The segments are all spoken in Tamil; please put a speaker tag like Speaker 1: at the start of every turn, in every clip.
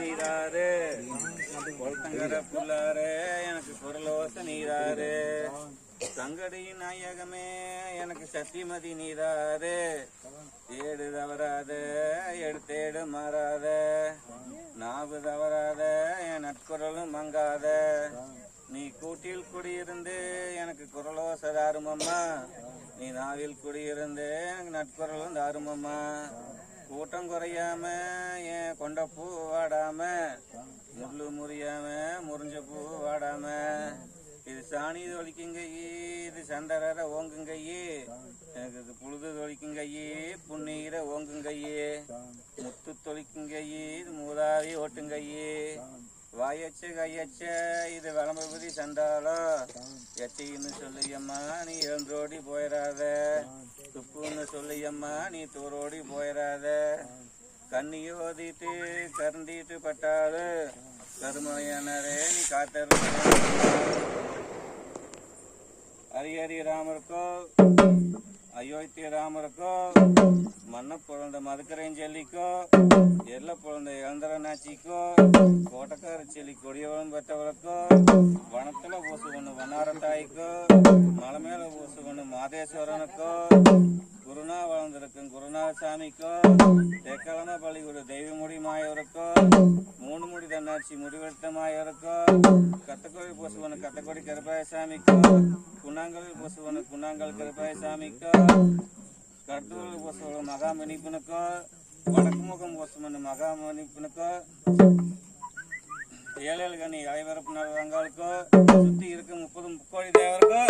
Speaker 1: நீராறு எனக்கு குரலோச நீராறு சங்கடியின் நாயகமே எனக்கு சத்தியமதி நீராரு தேடு தவறாத எடுத்தேடு மாறாத. நாவு தவறாத என் நட்குரலும் மங்காத. நீ கூட்டில் குடியிருந்து எனக்கு குரலோச தாருமம்மா. நீ நாவில் குடியிருந்து எனக்கு நட்குரலும் தாருமம்மா. கூட்டம் குறையாம என் கொண்ட பூ வாடாம? முள்ளு முறியாம முறிஞ்ச பூ வாடாம? இது சாணி தொளிக்குங்கையி இது சண்டரர ஓங்குங்கையி எனக்கு இது புழுது தொளிக்குங்கையி புண்ணீர ஓங்குங்கையி முத்து தொளிக்குங்கையி இது மூதாவி ஓட்டுங்கையி வாயச்ச கையச்ச இது வளம்பதி சண்டாளம் எச்சின்னு சொல்லியம்மா நீ இழந்தோடி போயிடாத துப்புன்னு சொல்லியம்மா நீ தூரோடி போயிடாத கண்ணியோதித்து ஓதிட்டு கருண்டிட்டு பட்டாளு கருமையானரே நீ காத்தரு. ஹரிஹரி ராமருக்கோ அயோத்திய ராமருக்கோ மண்ண பிறந்த மதுக்கரையும் செல்லிக்கோ எல்ல பிறந்த இளந்தரநாச்சிக்கோ கோட்டக்கார செல்லி கொடியவளம் பெற்றவளுக்கோ வனத்துல பூசு ஒண்ணு வண்ணாரத்தாய்க்கோ மலை மேல பூசு ஒண்ணு மாதேஸ்வரனுக்கோ குருநா வளர்ந்திருக்கும் குருநாத சாமிக்கோ தெக்கிழமை பள்ளிக்கூட தெய்வமுடி மாயவருக்கோ மூணு முடி தன்னாட்சி முடிவெடுத்த மாயவருக்கோ கத்தக்கோடி பூசுவனு கத்தக்கோடி கருப்பாய சாமிக்கோ குணாங்கல் பூசுவனு குணாங்கல் கருப்பாய சாமிக்கோ கட்டூர் பூசுவனு மகாமணிப்பனுக்கோ வடக்கு முகம் பூசுவனு மகாமணிப்பனுக்கோ ஏழேழு கனி இளைவரப்பு நலவங்களுக்கோ சுத்தி இருக்கும் முப்பது முக்கோடி தேவருக்கோ.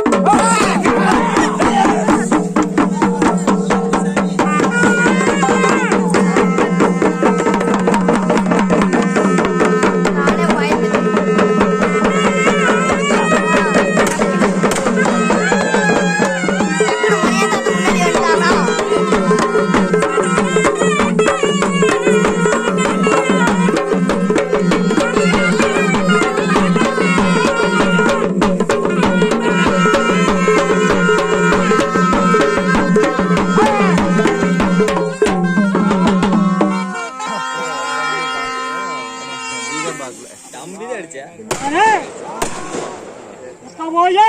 Speaker 2: ಹೋಗಿ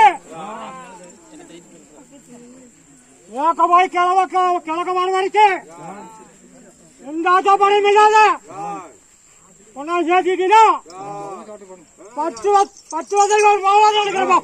Speaker 2: ಯಾಕ ಹೋಗಿ ಕೆಳಗ ಕೆಳಗ ಮಾಡಬಾರಿಕೆ ಎಂದಾದ ಬರೀ ಮಿಲಾದ ஒன்னா சேர்த்துட்டீங்கன்னா பத்து பத்து வருஷங்கள் போவாதான்
Speaker 3: இருக்கிறப்பா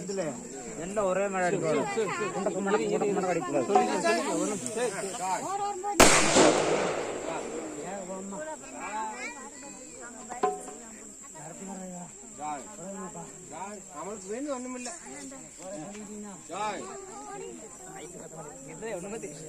Speaker 4: இதுல எந்த ஒரே மழை
Speaker 1: நம்மளுக்கு வேணும் ஒண்ணுமில்ல ஒண்ணுமே தெரியும்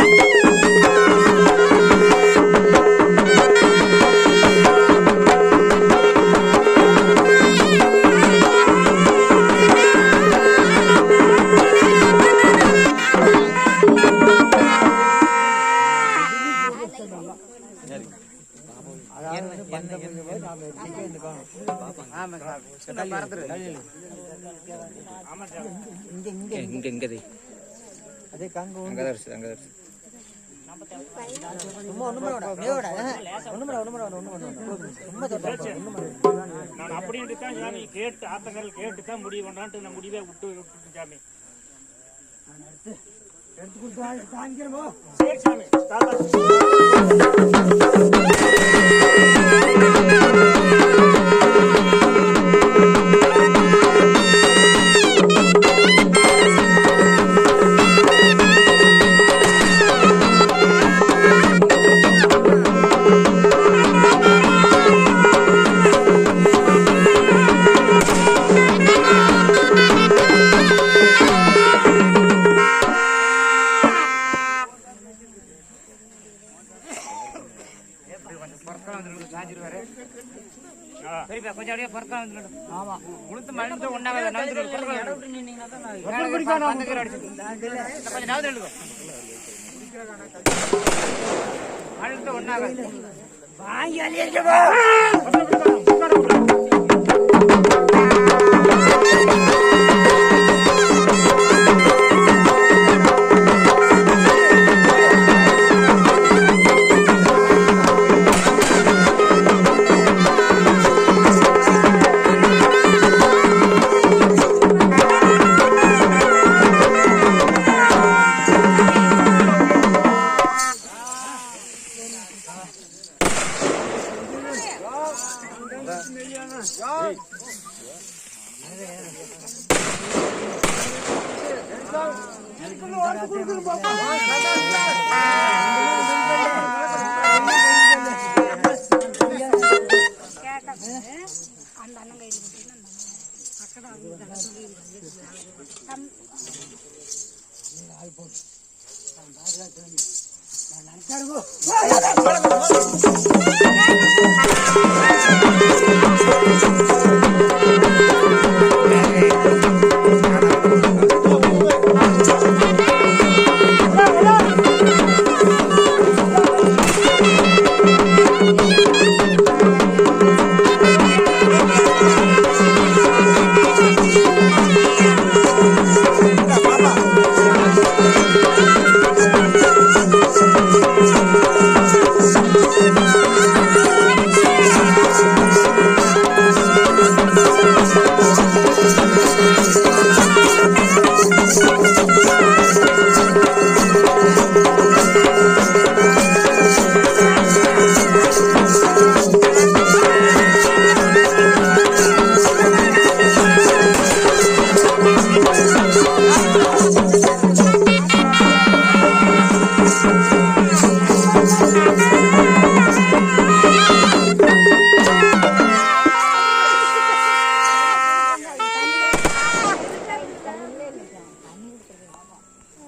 Speaker 4: இங்க இங்க அதே கங்கு அங்க தரிசி
Speaker 5: நான் அப்படின்ட்டு தான் சாமி. கேட்டு ஆத்தங்கல் கேட்டு தான் முடிவு பண்ணான்ட்டு நான் முடிவே விட்டு விட்டுட்டேன் சாமி. சரி சாமி.
Speaker 4: சரிப்பா கொஞ்சம் அப்படியே பறக்கலாம் வந்துடும் ஆமா. உளுத்து மழுந்து ஒன்னாவது நவுந்து கொஞ்சம் நவுந்து அழுத்த ஒன்னாவது
Speaker 3: அந்த நான்
Speaker 2: நினைச்சாருங்க